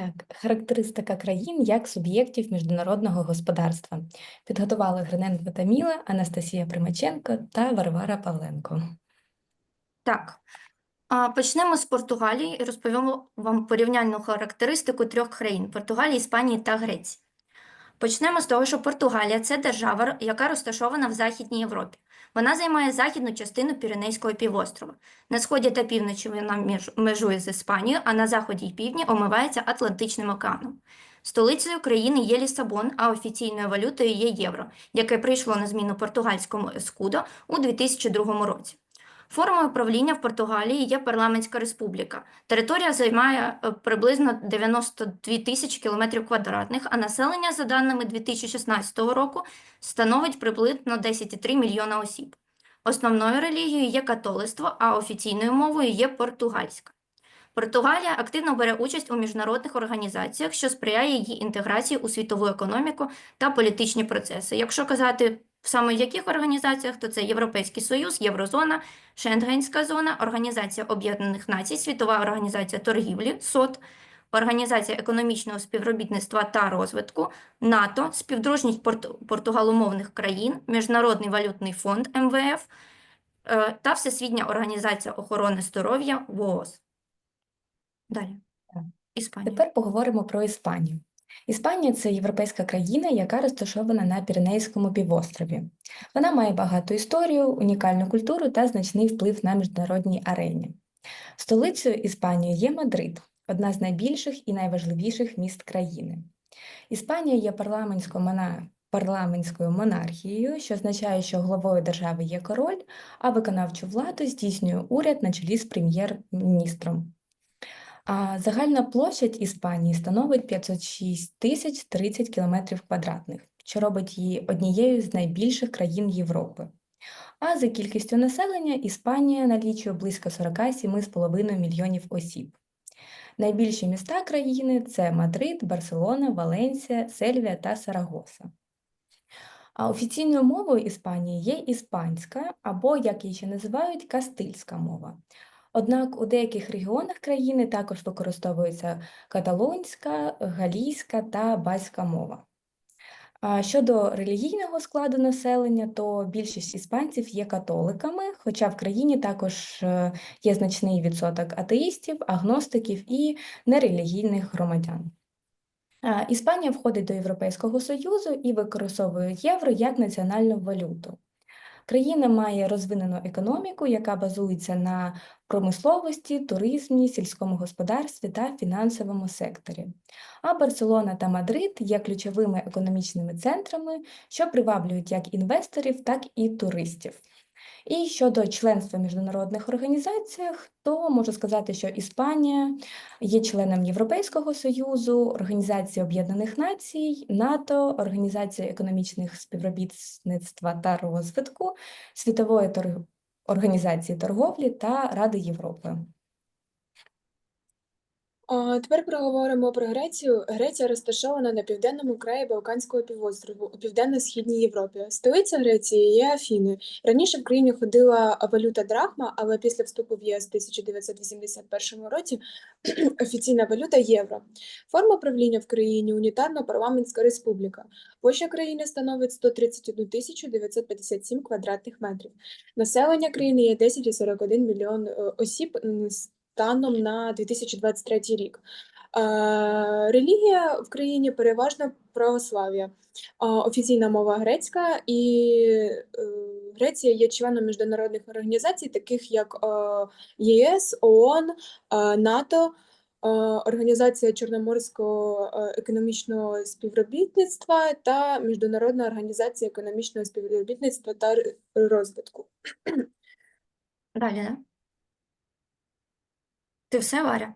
Так, характеристика країн як суб'єктів міжнародного господарства. Підготували Гриненко та Анастасія Примаченко та Варвара Павленко. Так, почнемо з Португалії і розповімо вам порівняльну характеристику трьох країн Португалії, Іспанії та Греції. Почнемо з того, що Португалія це держава, яка розташована в Західній Європі. Вона займає західну частину Піренейського півострова. На сході та півночі вона межує з Іспанією, а на заході й півдні омивається Атлантичним океаном. Столицею країни є Лісабон, а офіційною валютою є євро, яке прийшло на зміну португальському ескудо у 2002 році. Формою правління в Португалії є парламентська республіка. Територія займає е, приблизно 92 тисячі кілометрів квадратних, а населення, за даними 2016 року, становить приблизно 10,3 мільйона осіб. Основною релігією є католицтво, а офіційною мовою є португальська. Португалія активно бере участь у міжнародних організаціях, що сприяє її інтеграції у світову економіку та політичні процеси. Якщо казати саме в яких організаціях, то це Європейський Союз, Єврозона, Шенгенська зона, Організація Об'єднаних Націй, Світова організація торгівлі, СОТ, Організація економічного співробітництва та розвитку, НАТО, Співдружність порту- португаломовних країн, Міжнародний валютний фонд МВФ е, та Всесвітня організація охорони здоров'я ВООЗ. Далі. Іспанія. Тепер поговоримо про Іспанію. Іспанія це європейська країна, яка розташована на Піренейському півострові. Вона має багату історію, унікальну культуру та значний вплив на міжнародній арені. Столицею Іспанії є Мадрид, одна з найбільших і найважливіших міст країни. Іспанія є парламентською монархією, що означає, що головою держави є король, а виконавчу владу здійснює уряд на чолі з прем'єр-міністром. А загальна площадь Іспанії становить 506 тисяч 30 кілометрів квадратних, що робить її однією з найбільших країн Європи. А за кількістю населення Іспанія налічує близько 47,5 мільйонів осіб. Найбільші міста країни це Мадрид, Барселона, Валенсія, Сельвія та Сарагоса. А офіційною мовою Іспанії є іспанська, або, як її ще називають, кастильська мова. Однак у деяких регіонах країни також використовується каталонська, галійська та басьська мова. Щодо релігійного складу населення, то більшість іспанців є католиками, хоча в країні також е, є значний відсоток атеїстів, агностиків і нерелігійних громадян. Іспанія входить до Європейського Союзу і використовує євро як національну валюту. Країна має розвинену економіку, яка базується на промисловості, туризмі, сільському господарстві та фінансовому секторі. А Барселона та Мадрид є ключовими економічними центрами, що приваблюють як інвесторів, так і туристів. І щодо членства в міжнародних організаціях, то можу сказати, що Іспанія є членом Європейського Союзу, Організації Об'єднаних Націй, НАТО, Організації економічних співробітництва та розвитку, Світової торг- організації торговлі та Ради Європи. Тепер проговоримо про Грецію. Греція розташована на південному краї Балканського півострову у південно-східній Європі. Столиця Греції є Афіни. Раніше в країні ходила валюта драхма, але після вступу в єС у 1981 році офіційна валюта євро. Форма правління в країні унітарна парламентська республіка. Площа країни становить 131 тисячу 957 квадратних метрів. Населення країни є 10,41 мільйон е, осіб станом на 2023 рік. Е, Релігія в країні переважно православ'я. Офіційна мова грецька, і е, Греція є членом міжнародних організацій, таких як е, ЄС, ООН, е, НАТО, е, Організація Чорноморського е, економічного співробітництва та Міжнародна організація економічного співробітництва та розвитку. Далі, да? Ти все, Варя?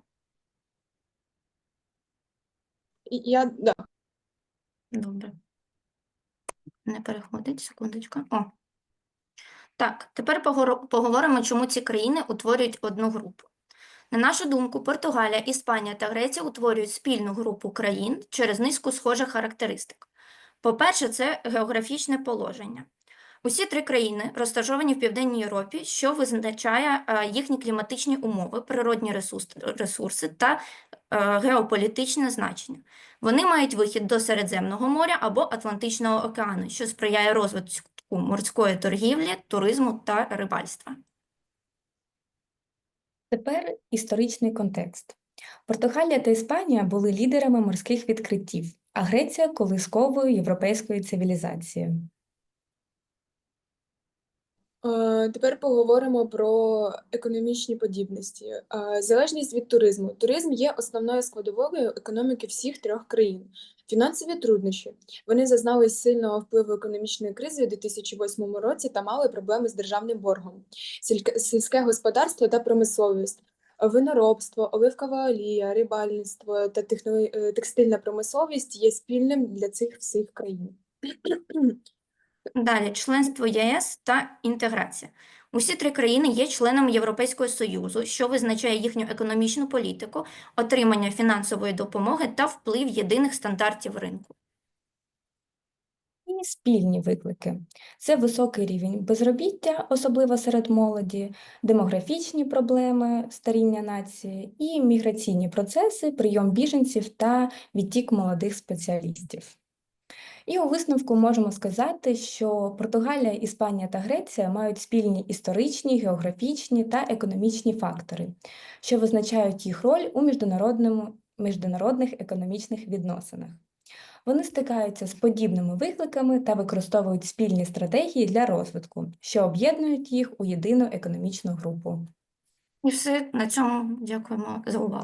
Я да. Добре. Не переходить, секундочку. О. Так, тепер поговоримо, чому ці країни утворюють одну групу. На нашу думку, Португалія, Іспанія та Греція утворюють спільну групу країн через низку схожих характеристик. По-перше, це географічне положення. Усі три країни розташовані в Південній Європі, що визначає е, їхні кліматичні умови, природні ресурси та е, геополітичне значення. Вони мають вихід до Середземного моря або Атлантичного океану, що сприяє розвитку морської торгівлі, туризму та рибальства. Тепер історичний контекст. Португалія та Іспанія були лідерами морських відкриттів, а Греція колисковою європейської цивілізації. Е, Тепер поговоримо про економічні подібності. Е, Залежність від туризму. Туризм є основною складовою економіки всіх трьох країн. Фінансові труднощі. Вони зазнали сильного впливу економічної кризи у 2008 році та мали проблеми з державним боргом. Сільське- господарство та промисловість. Виноробство, оливкова олія, рибальництво та техно- е, текстильна промисловість є спільним для цих всіх країн. Далі членство ЄС та інтеграція. Усі три країни є членами Європейського Союзу, що визначає їхню економічну політику, отримання фінансової допомоги та вплив єдиних стандартів ринку. І спільні виклики це високий рівень безробіття, особливо серед молоді, демографічні проблеми старіння нації і міграційні процеси, прийом біженців та відтік молодих спеціалістів. І у висновку можемо сказати, що Португалія, Іспанія та Греція мають спільні історичні, географічні та економічні фактори, що визначають їх роль у міжнародному, міжнародних економічних відносинах. Вони стикаються з подібними викликами та використовують спільні стратегії для розвитку, що об'єднують їх у єдину економічну групу. І все на цьому дякуємо за увагу.